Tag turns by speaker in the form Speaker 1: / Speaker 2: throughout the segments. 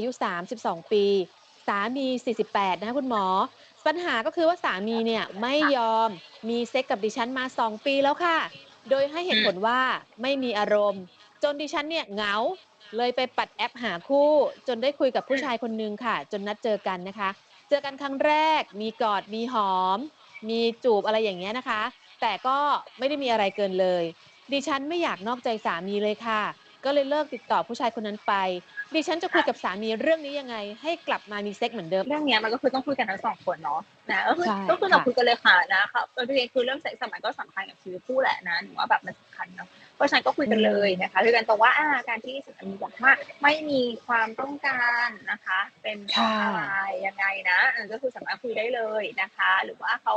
Speaker 1: อายุ 32 ปี สามี 48 นะคะคุณหมอ ปัญหาก็คือว่าสามีเนี่ยไม่ยอมมีเซ็กกับดิฉันมา 2 ปีแล้วค่ะ โดยให้เหตุผลว่าไม่มีอารมณ์ จนดิฉันเนี่ยเหงา เลยไปปัดแอปหาคู่ จนได้คุยกับผู้ชายคนนึงค่ะ จนนัดเจอกันนะคะ เจอกันครั้งแรก มีกอดมีหอม มีจูบอะไรอย่างเงี้ยนะคะ แต่ก็ไม่ได้มีอะไรเกินเลย ดิฉันไม่อยากนอกใจสามีเลยค่ะ ก็เลยเลิกติดต่อผู้ชายคนนั้นไป ดิฉันจะคุยกับสามีเรื่องนี้ยังไง ให้กลับมามีเซ็กเหมือนเดิม
Speaker 2: เรื่องเนี้ยมันก็คือต้องคุยกันทั้งสองคนเนาะนะก็คือ
Speaker 1: ใช่
Speaker 2: ก็คือเรา
Speaker 1: ค่ะ
Speaker 2: คุยกันเลยค่ะนะครับเออจริงๆคือเรื่องเซ็กส์สมัยก็สำคัญกับชีวิตคู่แหละนะหนูว่าแบบมันสำคัญเนาะเพราะฉะนั้นก็คุยกันเลยนะคะคุยกันตรงว่าอ่าการที่สามีบอกว่าไม่มีความต้องการนะคะ เป็นเพราะ
Speaker 1: ค่ะ
Speaker 2: อะไรยังไงนะเออก็คือสามารถคุยได้เลยนะคะ หรือว่าเขา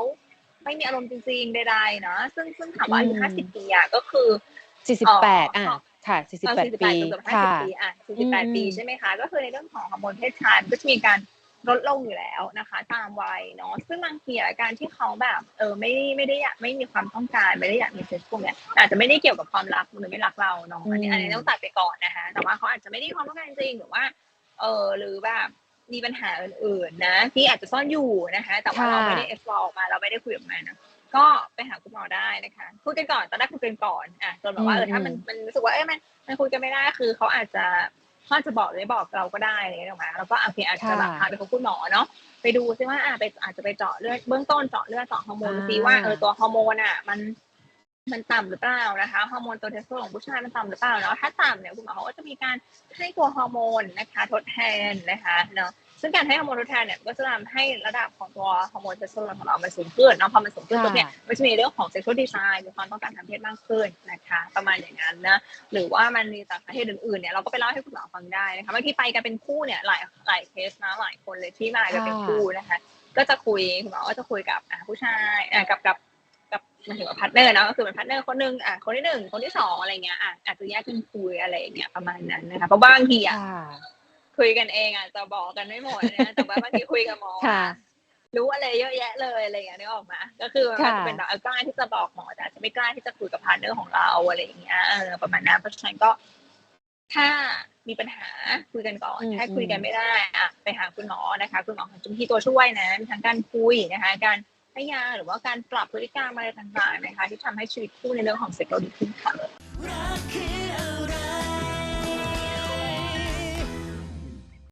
Speaker 2: ไม่มีอารมณ์จริงๆใดๆเนาะซึ่งซึ่งถามว่าอายุ
Speaker 1: อืม
Speaker 2: ห้าสิบปีอะก็คือ
Speaker 1: 48อะ
Speaker 2: อ๋อ
Speaker 1: ค่ะ
Speaker 2: เออ
Speaker 1: 48ปี
Speaker 2: 48เกือบ
Speaker 1: ค่ะ
Speaker 2: 50ปีอะ48ปี
Speaker 1: อืม
Speaker 2: ใช่ไหมคะ ก็คือในเรื่องของฮอร์โมนเพศชายก็จะมีการลดลงอยู่แล้วนะคะ ตามวัยเนาะซึ่งบางทีอะการที่เขาแบบเออไม่ไม่ได้อยากไม่มีความต้องการไม่ได้อยากมีเซ็กซ์พวกเนี้ยอาจจะไม่ได้เกี่ยวกับความรักหรือไม่รักเราเนาะอันนี้
Speaker 1: อืม
Speaker 2: อันนี้ต้องตัดไปก่อนนะคะแต่ว่าเขาอาจจะไม่ได้มีความต้องการจริงหรือว่าเออหรือแบบมีปัญหาอื่นๆนะที่อาจจะซ่อนอยู่นะคะ แต่ว่าเราไม่ได้ explore ออกมาเราไม่ได้คุยออกมานะ ก็ไปหาคุณหมอได้นะคะคุยกันก่อนตอนแรกคุยกันก่อนอะจนแบบว่าเออถ้ามันมันรู้สึกว่าเอ้ยมันมันคุยกันไม่ได้คือเขาอาจจะเขาอาจจะบอกหรือไม่บอกเราก็ได้อะไรอย่างเงี้ยถูกไหมแล้วก็โอเคอาจจะแบบ
Speaker 1: ค่ะ
Speaker 2: พาไปพบคุณหมอเนาะไปดูซิว่าอะไปอาจจะไปเจาะเลือดเบื้องต้นเจาะเลือดเจาะฮอร์โมน
Speaker 1: อ่า
Speaker 2: ซิว่าเออตัวฮอร์โมนอะมันมันต่ำหรือเปล่านะคะฮอร์โมนตัวเทสโทสเตอโรนของผู้ชายมันต่ำหรือเปล่าเนาะถ้าต่ำเนี่ยคุณหมอเขาก็จะมีการให้ตัวฮอร์โมนนะคะ ทดแทนนะคะเนาะ ซึ่งการให้ฮอร์โมนทดแทนเนี่ยก็จะทำให้ระดับของตัวฮอร์โมนเทสโทสเตอโรนของเรามันสูงขึ้นเนาะพอมันสูงขึ้นปุ๊บเนี่ยมันจะมีเรื่องของ sexual desire มีความต้องการทางเพศมากขึ้นนะคะประมาณอย่างนั้นนะหรือว่ามันมีสาเหตุอื่นๆเนี่ยเราก็ไปเล่าให้คุณหมอฟังได้นะคะบางทีไปกันเป็นคู่เนี่ยหลายหลายเคสนะหลายคนเลยที่มากันเป็นคู่นะคะก็จะคุยคุณหมอก็จะคุยกับอะผู้ชายอะกับกับกับหมายถึงว่าพาร์ทเนอร์เนาะก็คือเป็นพาร์ทเนอร์คนหนึ่งอะคนที่หนึ่งคนที่สองอะไรเงี้ยอะอาจจะแยกกันคุยอะไรอย่างเงี้ยประมาณนั้นนะคะเพราะบางทีอะ
Speaker 1: ค่ะ
Speaker 2: คุยกันเองอะจะบอกกันไม่หมดนะแต่ว่าบางทีคุยกับหมอ
Speaker 1: ค่ะ
Speaker 2: รู้อะไรเยอะแยะเลยอะไรอย่างเงี้ยนึกออกมาก็คือมัน
Speaker 1: ค่ะ
Speaker 2: จะเป็นแบบเออกล้าที่จะบอกหมอแต่อาจจะไม่กล้าที่จะคุยกับพาร์ทเนอร์ของเราอะไรอย่างเงี้ยเออประมาณนั้นเพราะฉะนั้นก็ ถ้ามีปัญหาคุยกันก่อน
Speaker 1: อืม
Speaker 2: ถ้าคุยกันไม่ได้อะไปหาคุณหมอนะคะ คุณหมอจะมีตัวช่วยนะมีทั้งการคุยนะคะ การให้ยาหรือว่าการปรับพฤติกรรมอะไรต่างๆนะคะ ที่ทำให้ชีวิตคู่ในเรื่องของเซ็กส์เราดีขึ้นค่ะ